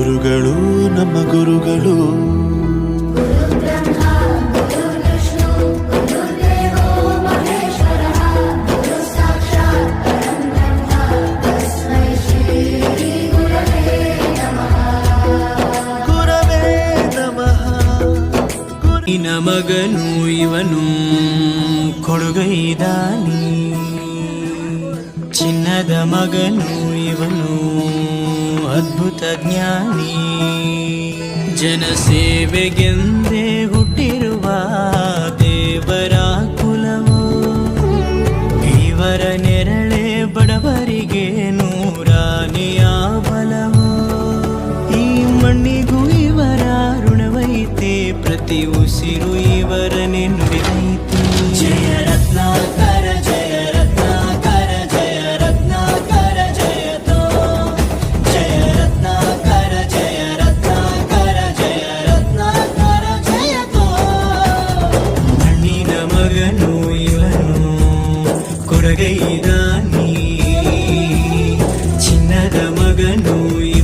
ಗುರುಗಳು ನಮ್ಮ ಗುರುಗಳು ಗುರವೇ ನಮಃ ನಿನ್ನ ಮಗನು ಇವನು ಕೊಡುಗೈದಾನಿ ಚಿನ್ನದ ಮಗನು ಇವನು ಅದ್ಭುತ ಜ್ಞಾನಿ. ಜನಸೇವೆಗೆಂದೇ ಹುಟ್ಟಿರುವ ದೇವರ ಕುಲವು. ಇವರ ನೆರಳೆ ಬಡವರಿಗೆ ನೂರಾನಿಯ ಬಲವು. ಈ ಮಣ್ಣಿಗೂ ಇವರ ಋಣವೈತೆ, ಪ್ರತಿ ಉಸಿರು ಇವರನೆ ನುಡಿದೈತೆ உலகைதான் நீ. சின்னத மகனோய்